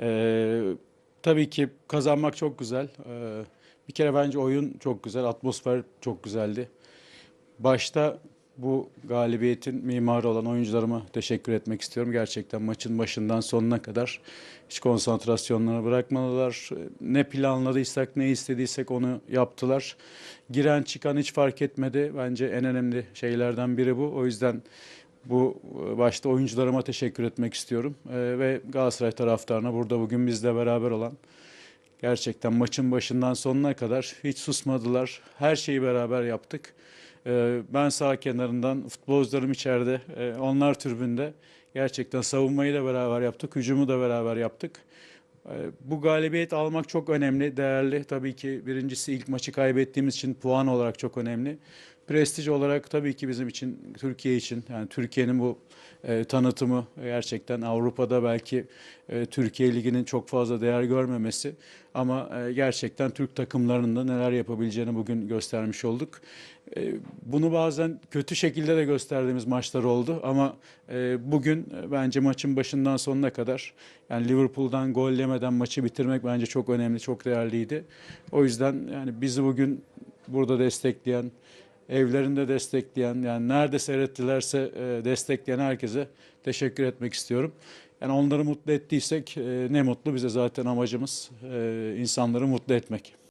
Ee, tabii ki kazanmak çok güzel. Ee, bir kere bence oyun çok güzel, atmosfer çok güzeldi. Başta bu galibiyetin mimarı olan oyuncularıma teşekkür etmek istiyorum. Gerçekten maçın başından sonuna kadar hiç konsantrasyonlarını bırakmadılar. Ne planladıysak, ne istediysek onu yaptılar. Giren çıkan hiç fark etmedi. Bence en önemli şeylerden biri bu. O yüzden bu başta oyuncularıma teşekkür etmek istiyorum. Ee, ve Galatasaray taraftarına burada bugün bizle beraber olan Gerçekten maçın başından sonuna kadar hiç susmadılar. Her şeyi beraber yaptık. Ee, Ben sağ kenarından, futbolcularım içeride, e, onlar tribünde. Gerçekten savunmayı da beraber yaptık, hücumu da beraber yaptık. Ee, Bu galibiyet almak çok önemli, değerli. Tabii ki birincisi ilk maçı kaybettiğimiz için puan olarak çok önemli. Prestij olarak tabii ki bizim için, Türkiye için, yani Türkiye'nin bu e, tanıtımı gerçekten Avrupa'da belki e, Türkiye Ligi'nin çok fazla değer görmemesi ama e, gerçekten Türk takımlarının da neler yapabileceğini bugün göstermiş olduk. E, bunu bazen kötü şekilde de gösterdiğimiz maçlar oldu ama e, bugün e, bence maçın başından sonuna kadar yani Liverpool'dan gol yemeden maçı bitirmek bence çok önemli, çok değerliydi. O yüzden yani bizi bugün burada destekleyen, evlerinde destekleyen, yani nerede seyrettilerse e, destekleyen herkese teşekkür etmek istiyorum. Yani onları mutlu ettiysek e, ne mutlu bize zaten amacımız e, insanları mutlu etmek.